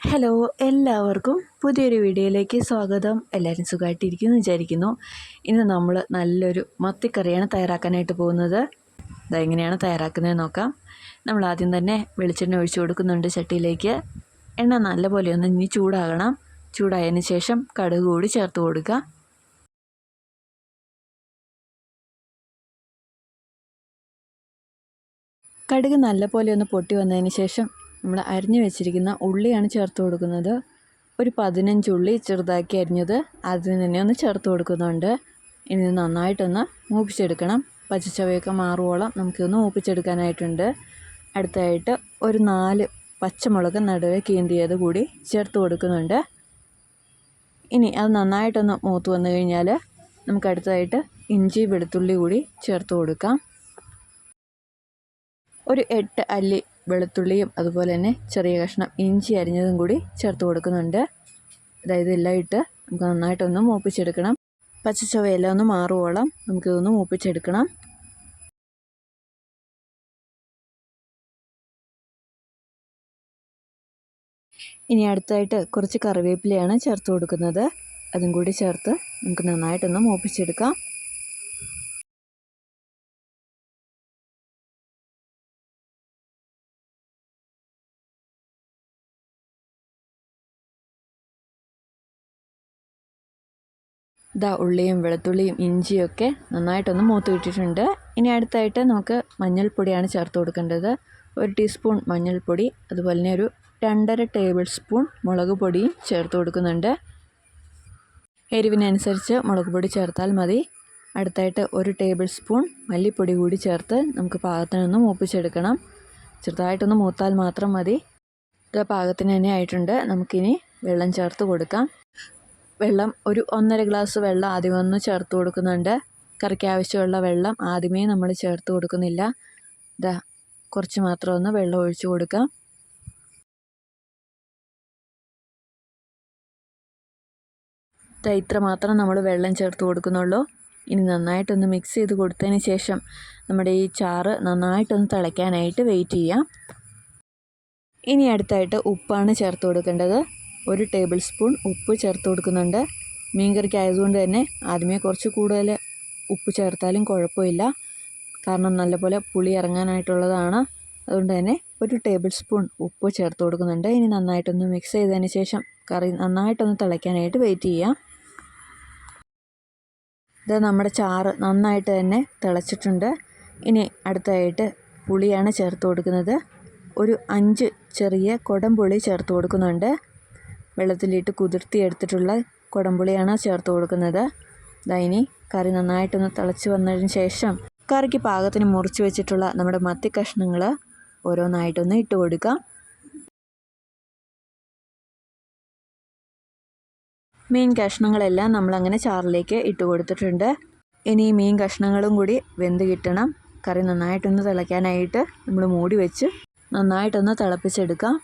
Hello എല്ലാവർക്കും പുതിയൊരു വീഡിയോയിലേക്ക് സ്വാഗതം. എല്ലാവരും സുഖമായിട്ടിരിക്കുന്നു വിചാരിക്കുന്നു. ഇന്ന് നമ്മൾ നല്ലൊരു മത്തിക്കറിയാണ് തയ്യാറാക്കാനായിട്ട് പോകുന്നത്. അതെങ്ങനെയാണ് തയ്യാറാക്കുന്നത് നോക്കാം. നമ്മൾ ആദ്യം തന്നെ വെളിച്ചെണ്ണ ഒഴിച്ചു കൊടുക്കുന്നുണ്ട് ചട്ടിയിലേക്ക്. എണ്ണ നല്ലപോലെ ഒന്ന് ഇനി ചൂടാകണം. ചൂടായതിന് ശേഷം കടുക് കൂടി ചേർത്ത് കൊടുക്കുക. കടുക് നല്ലപോലെ ഒന്ന് പൊട്ടി വന്നതിന് ശേഷം നമ്മൾ അരിഞ്ഞു വെച്ചിരിക്കുന്ന ഉള്ളിയാണ് ചേർത്ത് കൊടുക്കുന്നത്. ഒരു പതിനഞ്ച് ഉള്ളി ചെറുതാക്കി അരിഞ്ഞത് അതിന് തന്നെ ഒന്ന് ചേർത്ത് കൊടുക്കുന്നുണ്ട്. ഇനി നന്നായിട്ടൊന്ന് മൂപ്പിച്ചെടുക്കണം. പച്ചച്ചവയൊക്കെ മാറുവോളം നമുക്കൊന്ന് മൂപ്പിച്ചെടുക്കാനായിട്ടുണ്ട്. അടുത്തായിട്ട് ഒരു നാല് പച്ചമുളക് നടുവെ കീന്തിയത് കൂടി ചേർത്ത് കൊടുക്കുന്നുണ്ട്. ഇനി അത് നന്നായിട്ടൊന്ന് മൂത്ത് വന്നു കഴിഞ്ഞാൽ നമുക്ക് അടുത്തതായിട്ട് ഇഞ്ചി വെളുത്തുള്ളി കൂടി ചേർത്ത് കൊടുക്കാം. ഒരു എട്ട് അല്ലി വെളുത്തുള്ളിയും അതുപോലെ തന്നെ ചെറിയ കഷ്ണം ഇഞ്ചി അരിഞ്ഞതും കൂടി ചേർത്ത് കൊടുക്കുന്നുണ്ട്. അതായത് എല്ലാം ഇട്ട് നമുക്ക് നന്നായിട്ടൊന്ന് മൂപ്പിച്ചെടുക്കണം. പച്ചച്ചവയെല്ലാം ഒന്ന് മാറുവോളം നമുക്കിതൊന്ന് മൂപ്പിച്ചെടുക്കണം. ഇനി അടുത്തായിട്ട് കുറച്ച് കറിവേപ്പിലയാണ് ചേർത്ത് കൊടുക്കുന്നത്. അതും കൂടി ചേർത്ത് നമുക്ക് നന്നായിട്ടൊന്ന് മൂപ്പിച്ചെടുക്കാം. ഇതാ ഉള്ളിയും വെളുത്തുള്ളിയും ഇഞ്ചിയൊക്കെ നന്നായിട്ടൊന്ന് മൂത്ത് കിട്ടിയിട്ടുണ്ട്. ഇനി അടുത്തായിട്ട് നമുക്ക് മഞ്ഞൾപ്പൊടിയാണ് ചേർത്ത് കൊടുക്കേണ്ടത്. ഒരു ടീസ്പൂൺ മഞ്ഞൾപ്പൊടി അതുപോലെ തന്നെ ഒരു രണ്ടര ടേബിൾ സ്പൂൺ മുളക് പൊടിയും ചേർത്ത് കൊടുക്കുന്നുണ്ട്. എരിവിനനുസരിച്ച് മുളക് പൊടി ചേർത്താൽ മതി. അടുത്തായിട്ട് ഒരു ടേബിൾ സ്പൂൺ മല്ലിപ്പൊടി കൂടി ചേർത്ത് നമുക്ക് പാകത്തിനൊന്ന് മൂപ്പിച്ചെടുക്കണം. ചെറുതായിട്ടൊന്ന് മൂത്താൽ മാത്രം മതി. ഇത് പാകത്തിന് തന്നെ ആയിട്ടുണ്ട്. നമുക്കിനി വെള്ളം ചേർത്ത് കൊടുക്കാം. വെള്ളം ഒരു ഒന്നര ഗ്ലാസ് വെള്ളം ആദ്യം ഒന്ന് ചേർത്ത് കൊടുക്കുന്നുണ്ട്. കറിക്ക് ആവശ്യമുള്ള വെള്ളം ആദ്യമേ നമ്മൾ ചേർത്ത് കൊടുക്കുന്നില്ല. ഇതാ കുറച്ച് മാത്രം ഒന്ന് വെള്ളം ഒഴിച്ചു കൊടുക്കാം. ഇതാ ഇത്ര മാത്രം നമ്മൾ വെള്ളം ചേർത്ത് കൊടുക്കുന്നുള്ളൂ. ഇനി നന്നായിട്ടൊന്ന് മിക്സ് ചെയ്ത് കൊടുത്തതിന് ശേഷം നമ്മുടെ ഈ ചാറ് നന്നായിട്ടൊന്ന് തിളയ്ക്കാനായിട്ട് വെയിറ്റ് ചെയ്യാം. ഇനി അടുത്തായിട്ട് ഉപ്പാണ് ചേർത്ത് കൊടുക്കേണ്ടത്. ഒരു ടേബിൾ സ്പൂൺ ഉപ്പ് ചേർത്ത് കൊടുക്കുന്നുണ്ട്. മീൻകറിക്ക് ആയതുകൊണ്ട് തന്നെ ആദ്യമേ കുറച്ച് കൂടുതൽ ഉപ്പ് ചേർത്താലും കുഴപ്പമില്ല. കാരണം നല്ലപോലെ പുളി ഇറങ്ങാനായിട്ടുള്ളതാണ്. അതുകൊണ്ട് തന്നെ ഒരു ടേബിൾ സ്പൂൺ ഉപ്പ് ചേർത്ത് കൊടുക്കുന്നുണ്ട്. ഇനി നന്നായിട്ടൊന്ന് മിക്സ് ചെയ്തതിന് ശേഷം കറി നന്നായിട്ടൊന്ന് തിളയ്ക്കാനായിട്ട് വെയിറ്റ് ചെയ്യാം. ഇത് നമ്മുടെ ചാറ് നന്നായിട്ട് തന്നെ തിളച്ചിട്ടുണ്ട്. ഇനി അടുത്തായിട്ട് പുളിയാണ് ചേർത്ത് കൊടുക്കുന്നത്. ഒരു അഞ്ച് ചെറിയ കുടംപുളി ചേർത്ത് കൊടുക്കുന്നുണ്ട്. വെള്ളത്തിലിട്ട് കുതിർത്തി എടുത്തിട്ടുള്ള കുടംപുളിയാണ് ചേർത്ത് കൊടുക്കുന്നത്. ഇനി കറി നന്നായിട്ടൊന്ന് തിളച്ച് വന്നതിന് ശേഷം കറിക്ക് പാകത്തിന് മുറിച്ച് വെച്ചിട്ടുള്ള നമ്മുടെ മത്തി കഷ്ണങ്ങൾ ഓരോന്നായിട്ടൊന്ന് ഇട്ട് കൊടുക്കാം. മീൻ കഷ്ണങ്ങളെല്ലാം നമ്മളങ്ങനെ ചാറിലേക്ക് ഇട്ട് കൊടുത്തിട്ടുണ്ട്. ഇനി ഈ മീൻ കഷ്ണങ്ങളും കൂടി വെന്ത് കിട്ടണം. കറി നന്നായിട്ടൊന്ന് തിളയ്ക്കാനായിട്ട് നമ്മൾ മൂടി വെച്ച് നന്നായിട്ടൊന്ന് തിളപ്പിച്ചെടുക്കാം.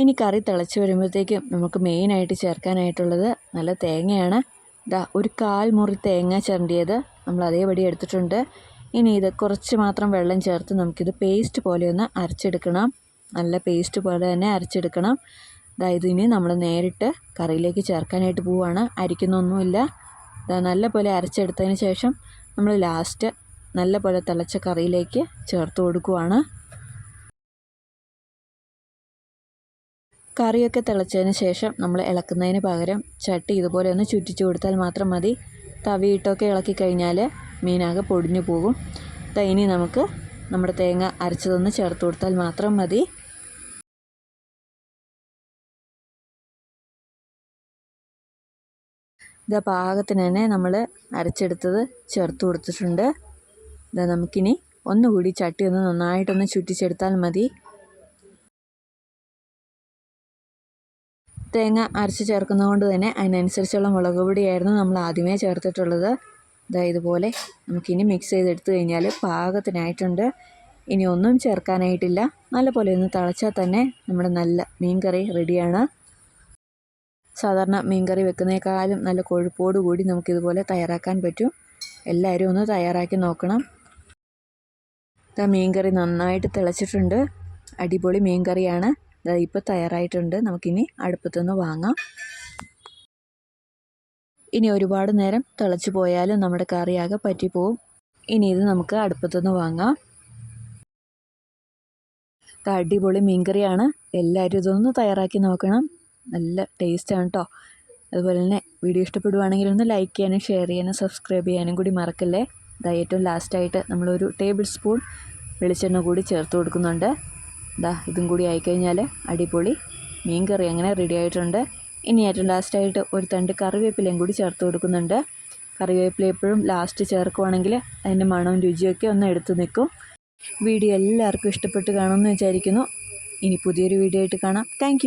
ഇനി കറി തിളച്ച് വരുമ്പോഴത്തേക്കും നമുക്ക് മെയിനായിട്ട് ചേർക്കാനായിട്ടുള്ളത് നല്ല തേങ്ങയാണ്. ഇതാ ഒരു കാൽ മുറി തേങ്ങ ചിരണ്ടിയത് നമ്മൾ അതേപടി എടുത്തിട്ടുണ്ട്. ഇനി ഇത് കുറച്ച് മാത്രം വെള്ളം ചേർത്ത് നമുക്കിത് പേസ്റ്റ് പോലെ ഒന്ന് അരച്ചെടുക്കണം. നല്ല പേസ്റ്റ് പോലെ തന്നെ അരച്ചെടുക്കണം. അതായത് ഇനി നമ്മൾ നേരിട്ട് കറിയിലേക്ക് ചേർക്കാനായിട്ട് പോവുകയാണ് അരിക്കുന്നൊന്നുമില്ല. ഇതാ നല്ല പോലെ അരച്ചെടുത്തതിന് ശേഷം നമ്മൾ ലാസ്റ്റ് നല്ല പോലെ തിളച്ച കറിയിലേക്ക് ചേർത്ത് കൊടുക്കുവാണ്. കറിയൊക്കെ തിളച്ചതിന് ശേഷം നമ്മൾ ഇളക്കുന്നതിന് പകരം ചട്ടി ഇതുപോലെ ഒന്ന് ചുറ്റിച്ച് കൊടുത്താൽ മാത്രം മതി. തവിയിട്ടൊക്കെ ഇളക്കി കഴിഞ്ഞാൽ മീനാകെ പൊടിഞ്ഞു പോകും. ഇനി നമുക്ക് നമ്മുടെ തേങ്ങ അരച്ചതൊന്ന് ചേർത്ത് കൊടുത്താൽ മാത്രം മതി. ഇതാ പാകത്തിന് തന്നെ നമ്മൾ അരച്ചെടുത്തത് ചേർത്ത് കൊടുത്തിട്ടുണ്ട്. ഇതാ നമുക്കിനി ഒന്നുകൂടി ചട്ടി ഒന്ന് നന്നായിട്ടൊന്ന് ചുറ്റിച്ചെടുത്താൽ മതി. തേങ്ങ അരച്ച് ചേർക്കുന്നത് കൊണ്ട് തന്നെ അതിനനുസരിച്ചുള്ള മുളക് പൊടിയായിരുന്നു നമ്മൾ ആദ്യമേ ചേർത്തിട്ടുള്ളത്. ഇതാ ഇതുപോലെ നമുക്കിനി മിക്സ് ചെയ്തെടുത്തു കഴിഞ്ഞാൽ പാകത്തിനായിട്ടുണ്ട്. ഇനി ഒന്നും ചേർക്കാനായിട്ടില്ല. നല്ലപോലെ ഒന്ന് തിളച്ചാൽ തന്നെ നമ്മുടെ നല്ല മീൻ കറി റെഡിയാണ്. സാധാരണ മീൻ കറി വെക്കുന്നേക്കാളും നല്ല കൊഴുപ്പോട് കൂടി നമുക്കിതുപോലെ തയ്യാറാക്കാൻ പറ്റും. എല്ലാവരും ഒന്ന് തയ്യാറാക്കി നോക്കണം. ഇതാ മീൻ കറി നന്നായിട്ട് തിളച്ചിട്ടുണ്ട്. അടിപൊളി മീൻ കറിയാണ് ദാ ഇപ്പോൾ തയ്യാറായിട്ടുണ്ട്. നമുക്കിനി അടുപ്പത്തുനിന്ന് വാങ്ങാം. ഇനി ഒരുപാട് നേരം തിളച്ച് പോയാലും നമ്മുടെ കറിയാകെ പറ്റിപ്പോവും. ഇനി ഇത് നമുക്ക് അടുപ്പത്തുനിന്ന് വാങ്ങാം. അടിപൊളി മീൻകറിയാണ്. എല്ലാവരും ഇതൊന്ന് തയ്യാറാക്കി നോക്കണം. നല്ല ടേസ്റ്റാണ് കേട്ടോ അതുപോലെ തന്നെ വീഡിയോ ഇഷ്ടപ്പെടുവാണെങ്കിൽ ഒന്ന് ലൈക്ക് ചെയ്യാനും ഷെയർ ചെയ്യാനും സബ്സ്ക്രൈബ് ചെയ്യാനും കൂടി മറക്കല്ലേ? ഇതാ ഏറ്റവും ലാസ്റ്റായിട്ട് നമ്മളൊരു ടേബിൾ സ്പൂൺ വെളിച്ചെണ്ണ കൂടി ചേർത്ത് കൊടുക്കുന്നുണ്ട്. ഇതാ ഇതും കൂടി ആയിക്കഴിഞ്ഞാൽ അടിപൊളി മീൻ കറി അങ്ങനെ റെഡി ആയിട്ടുണ്ട്. ഇനി ഏറ്റവും ലാസ്റ്റായിട്ട് ഒരു തണ്ട് കറിവേപ്പിലയും കൂടി ചേർത്ത് കൊടുക്കുന്നുണ്ട്. കറിവേപ്പില എപ്പോഴും ലാസ്റ്റ് ചേർക്കുവാണെങ്കിൽ അതിന്റെ മണവും രുചിയൊക്കെ ഒന്ന് എടുത്ത് നിൽക്കും. വീഡിയോ എല്ലാവർക്കും ഇഷ്ടപ്പെട്ട് കാണുമെന്ന് വിചാരിക്കുന്നു. ഇനി പുതിയൊരു വീഡിയോ ആയിട്ട് കാണാം. താങ്ക്